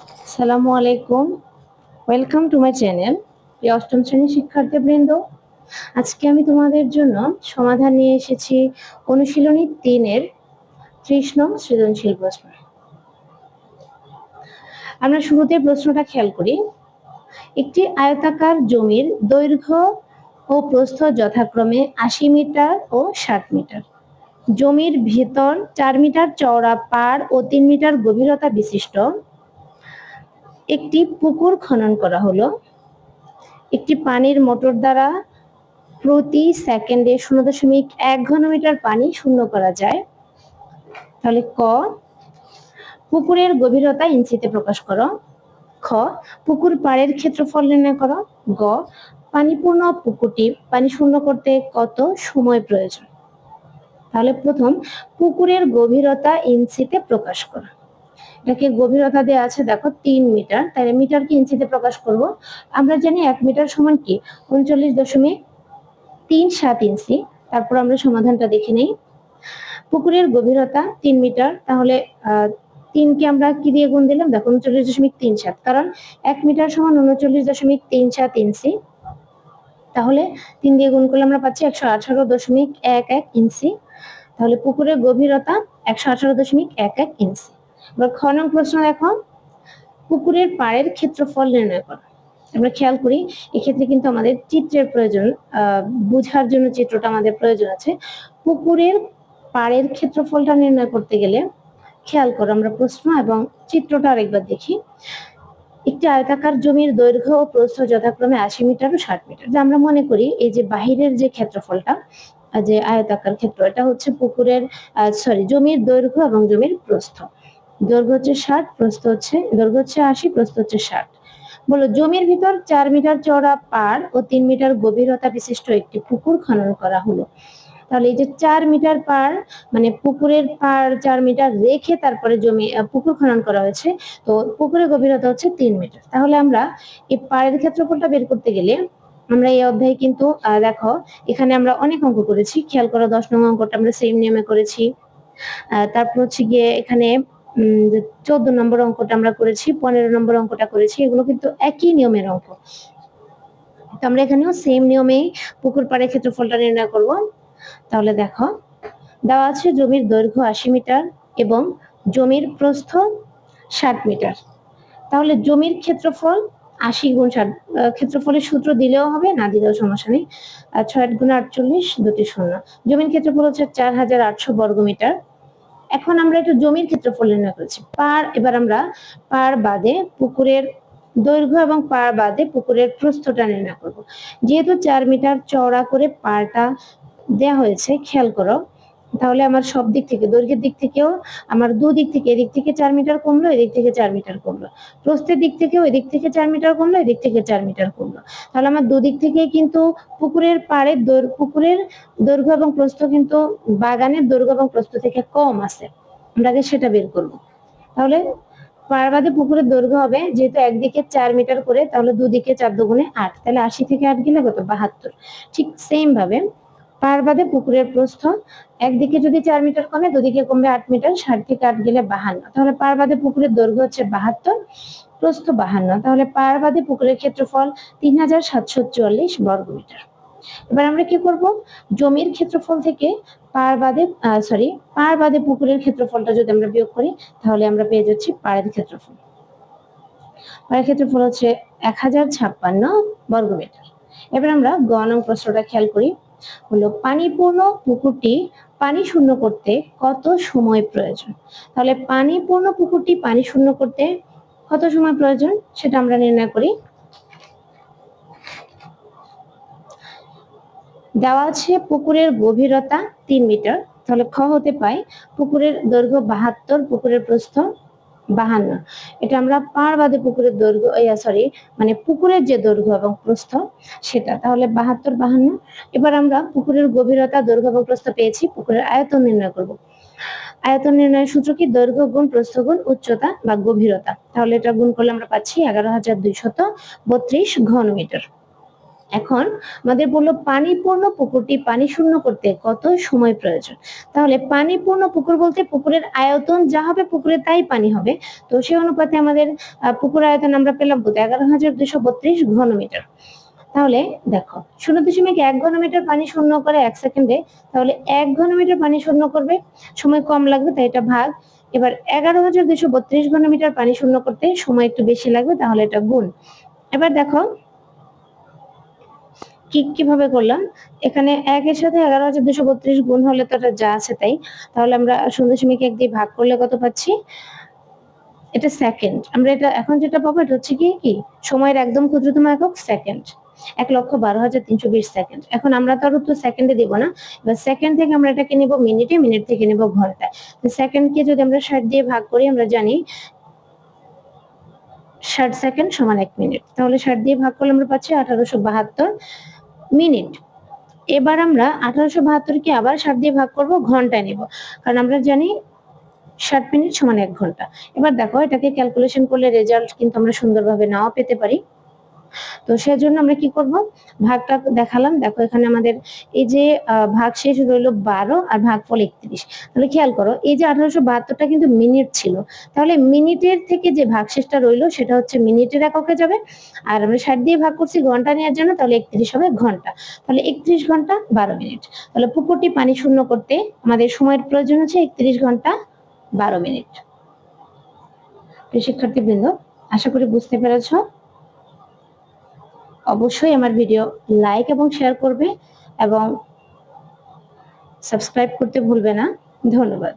আসসালামু আলাইকুম। Welcome to my channel প্রিয় অষ্টম শ্রেণির শিক্ষার্থীবৃন্দ। আজকে আমি তোমাদের জন্য সমাধান নিয়ে এসেছি অনুশীলনী তিনের ত্রিশ নং সৃজনশীল প্রশ্ন। আমরা শুরুতে প্রশ্নটা খেয়াল করি। একটি আয়তাকার জমির দৈর্ঘ্য ও প্রস্থ যথাক্রমে আশি মিটার ও ষাট মিটার। জমির ভিতর চার মিটার চওড়া পাড় ও তিন মিটার গভীরতা বিশিষ্ট। একটি পুকুর খনন করা হলো। একটি পানির মোটর দ্বারা প্রতি সেকেন্ডে শূন্য দশমিক এক ঘনমিটার পানি শূন্য করা যায়। তাহলে ক, পুকুরের গভীরতা ইঞ্চিতে প্রকাশ করো। খ, পুকুর পাড়ের ক্ষেত্রফল নির্ণয় করো। গ, পানিপূর্ণ পুকুরটি পানি শূন্য করতে কত সময় প্রয়োজন? তাহলে প্রথম পুকুরের গভীরতা ইঞ্চিতে প্রকাশ করো। এটাকে গভীরতা দেওয়া আছে, দেখো তিন মিটার। তাহলে মিটারকে ইঞ্চিতে প্রকাশ করব? আমরা জানি এক মিটার সমান কি? উনচল্লিশ দশমিক তিন সাত ইঞ্চি। তারপর আমরা সমাধানটা দেখে নেই। পুকুরের গভীরতা তিন মিটার। তাহলে তিনকে আমরা কি দিয়ে গুণ দিলাম? দেখো উনচল্লিশ দশমিক তিন সাত। কারণ এক মিটার সমান উনচল্লিশ দশমিক তিন সাত ইঞ্চি। তাহলে তিন দিয়ে গুণ করলে আমরা পাচ্ছি একশো আঠারো দশমিক এক এক ইঞ্চি। তাহলে পুকুরের গভীরতা একশো আঠারো দশমিক এক এক ইঞ্চি। এবার খ নং প্রশ্ন দেখো। পুকুরের পাড়ের ক্ষেত্রফল নির্ণয় করো। আমরা খেয়াল করি, এক্ষেত্রে কিন্তু আমাদের চিত্রের প্রয়োজন বোঝার জন্য চিত্রটা আমাদের প্রয়োজন আছে। পুকুরের পাড়ের ক্ষেত্রফলটা নির্ণয় করতে গেলে খেয়াল করো আমরা প্রশ্ন এবং চিত্রটা আরেকবার দেখি। একটি আয়তাকার জমির দৈর্ঘ্য ও প্রস্থ যথাক্রমে আশি মিটার ও ষাট মিটার। যে আমরা মনে করি এই যে বাহিরের যে ক্ষেত্রফলটা, যে আয়তাকার ক্ষেত্র, এটা হচ্ছে পুকুরের সরি জমির দৈর্ঘ্য এবং জমির প্রস্থ। দৈর্ঘ্য হচ্ছে ষাট, প্রস্থ হচ্ছে, দৈর্ঘ্য হচ্ছে আশি, প্রস্থ হচ্ছে ষাট। বলো, জমির ভিতর চার মিটার চওড়া পাড় ও তিন মিটার গভীরতা বিশিষ্ট একটি পুকুর খনন করা হলো। তাহলে এই যে চার মিটার পার মানে পুকুরের পার চার মিটার রেখে তারপরে জমি পুকুর খনন করা হয়েছে, তো পুকুরের গভীরতা হচ্ছে তিন মিটার। তাহলে আমরা এই পাড়ের ক্ষেত্রফলটা বের করতে গেলে আমরা এই অধ্যায়ে কিন্তু দেখো, এখানে আমরা অনেক অঙ্ক করেছি। খেয়াল করো, দশ নং অঙ্কটা আমরা সেম নিয়মে করেছি। তারপর হচ্ছে গিয়ে এখানে চোদ্দ নম্বর অঙ্কটা আমরা করেছি, পনেরো নম্বর অঙ্কটা করেছি, এগুলো কিন্তু একই নিয়মের অঙ্ক। তো আমরা এখানেও সেম নিয়মেই পুকুর পাড়ের ক্ষেত্রফলটা নির্ণয় করব। তাহলে দেখো, দেওয়া আছে জমির দৈর্ঘ্য আশি মিটার এবং জমির প্রস্থ ষাট মিটার। তাহলে জমির ক্ষেত্রফল আশি গুণ ষাট ক্ষেত্রফলের সূত্র দিলেও হবে, না দিলেও সমস্যা নেই। ছয় গুণ আটচল্লিশ, দুটি শূন্য। জমির ক্ষেত্রফল হচ্ছে চার হাজার আটশো বর্গ মিটার এখন আমরা একটু জমির ক্ষেত্রফল নির্ণয় করেছি। পার, এবার আমরা পার বাদে পুকুরের দৈর্ঘ্য এবং পার বাদে পুকুরের প্রস্থটা নির্ণয় করব। যেহেতু চার মিটার চওড়া করে পারটা দেয়া হয়েছে, খেয়াল করো তাহলে আমার সব দিক থেকে, দৈর্ঘ্যের দিক থেকেও আমার দুদিক থেকে, এদিক থেকে চার মিটার কমলো, এদিক থেকে চার মিটার কমলো। প্রস্থের দিক থেকেও এদিক থেকে চার মিটার কমলো, এদিক থেকে চার মিটার কমলো। তাহলে আমার দুদিক থেকে কিন্তু পুকুরের পাড়ে পুকুরের দৈর্ঘ্য এবং প্রস্থ কিন্তু বাগানের দৈর্ঘ্য এবং প্রস্থ থেকে কম আছে। আমরা আগে সেটা বের করব। তাহলে পাড়বাদে পুকুরের দৈর্ঘ্য হবে যেহেতু একদিকে চার মিটার করে, তাহলে দুদিকে চার দুগুণে আট। তাহলে আশি থেকে আট গেলে কত? বাহাত্তর। ঠিক সেম ভাবে পার বাদে পুকুরের প্রস্থ একদিকে যদি চার মিটার কমে, দুদিকে কমবে আট মিটার, ষাট থেকে আট গেলে বাহান্ন। তাহলে পার বাদে পুকুরের দৈর্ঘ্য হচ্ছে বাহাত্তর, প্রস্থ বাহান্ন। তাহলে পার বাদে পুকুরের ক্ষেত্রফল তিন হাজার সাতশো চুয়াল্লিশ বর্গ মিটার এবার আমরা কি করব? জমির ক্ষেত্রফল থেকে পার বাদে সরি পার বাদে পুকুরের ক্ষেত্রফলটা যদি আমরা বিয়োগ করি, তাহলে আমরা পেয়ে যাচ্ছি পাড়ের ক্ষেত্রফল। পাড়ের ক্ষেত্রফল হচ্ছে এক হাজার ছাপ্পান্ন বর্গ মিটার এবার আমরা গ নং প্রশ্নটা খেয়াল করি। হলো পানিপূর্ণ পুকুরটি পানি শূন্য করতে কত সময় প্রয়োজন? তাহলে পানিপূর্ণ পুকুরটি পানি শূন্য করতে কত সময় প্রয়োজন? সেটা আমরা নির্ণয় করি। দেওয়া আছে পুকুরের গভীরতা তিন মিটার। তাহলে খ হতে পাই পুকুরের দৈর্ঘ্য বাহাত্তর, পুকুরের প্রস্থ বাহান্ন। এটা আমরা পার বাদে পুকুরের দৈর্ঘ্য সরি মানে পুকুরের যে দৈর্ঘ্য এবং প্রস্থ সেটা, তাহলে বাহাত্তর, বাহান্ন। এবার আমরা পুকুরের গভীরতা, দৈর্ঘ্য এবং প্রস্থ পেয়েছি, পুকুরের আয়তন নির্ণয় করব। আয়তন নির্ণয়ের সূত্র কি? দৈর্ঘ্য গুণ প্রস্থ গুণ উচ্চতা বা গভীরতা। তাহলে এটা গুণ করলে আমরা পাচ্ছি এগারো হাজার দুইশত বত্রিশ ঘন মিটার। এখন আমাদের বলল পানিপূর্ণ পুকুরটি পানি শূন্য করতে কত সময় প্রয়োজন? তাহলে পানিপূর্ণ পুকুর বলতে পুকুরের আয়তন যা হবে পুকুরে তাই পানি হবে। তো সেই অনুপাতে আমাদের পুকুর আয়তন আমরা পেলাম এগারো হাজার দুশো বত্রিশ ঘনমিটার। তাহলে দেখো, শূন্য দশমিক এক ঘনমিটার পানি শূন্য করে এক সেকেন্ডে, তাহলে এক ঘনমিটার পানি শূন্য করবে, সময় কম লাগবে তাই এটা ভাগ। এবার এগারো হাজার দুশো বত্রিশ ঘনমিটার পানি শূন্য করতে সময় একটু বেশি লাগবে, তাহলে এটা গুণ। এবার দেখো কি, কীভাবে করলাম? এখানে একের সাথে এগারো হাজার দুশো বত্রিশ গুণ হলে তো এটা যা আছে তাই। তাহলে আমরা শূন্য দশমিক এক দিয়ে ভাগ করলে কত পাচ্ছি? এটা সেকেন্ড আমরা এটা এখন যেটা পাবো, এটা হচ্ছে কি কি? সময়ের একদম ক্ষুদ্রতম একক সেকেন্ড এক লক্ষ বারো হাজার তিনশো বিশ সেকেন্ড এখন আমরা তো আর উত্তর সেকেন্ডে দিব না। এবার সেকেন্ড থেকে আমরা এটাকে নিব মিনিটে মিনিট থেকে নিব ঘন্টায়। সেকেন্ডকে যদি আমরা ষাট দিয়ে ভাগ করি, আমরা জানি ষাট সেকেন্ড সমান এক মিনিট তাহলে ষাট দিয়ে ভাগ করলে আমরা পাচ্ছি আঠারোশো বাহাত্তর। মিনিট। এবার আমরা আঠারোশো বাহাত্তরকে আবার ষাট দিয়ে ভাগ করব, ঘন্টায় নেব। কারণ আমরা জানি ষাট মিনিট সমান এক ঘণ্টা। এবার দেখো এটাকে ক্যালকুলেশন করলে রেজাল্ট কিন্তু আমরা সুন্দরভাবে নাও পেতে পারি। তো সেজন্য আমরা কি করব? ভাগটা দেখালাম। দেখো এখানে আমাদের এই যে ভাগ শেষ রইল বারো আর ভাগ ভাগফল একত্রিশ। তাহলে খেয়াল করো, এই যে আঠারোশো বাহাত্তরটা কিন্তু মিনিট ছিল। তাহলে মিনিটের থেকে যে ভাগশেষটা রইল সেটা হচ্ছে মিনিটের এককে যাবে। আর আমরা ষাট দিয়ে ভাগ করছি ঘণ্টা নেওয়ার জন্য, তাহলে একত্রিশ হবে ঘণ্টা। তাহলে একত্রিশ ঘণ্টা বারো মিনিট। তাহলে পুকুরটি পানি শূন্য করতে আমাদের সময়ের প্রয়োজন হচ্ছে একত্রিশ ঘণ্টা বারো মিনিট। শিক্ষার্থীবৃন্দ, আশা করি বুঝতে পেরেছ। অবশ্যই আমার ভিডিও লাইক এবং শেয়ার করবে এবং সাবস্ক্রাইব করতে ভুলবে না। ধন্যবাদ।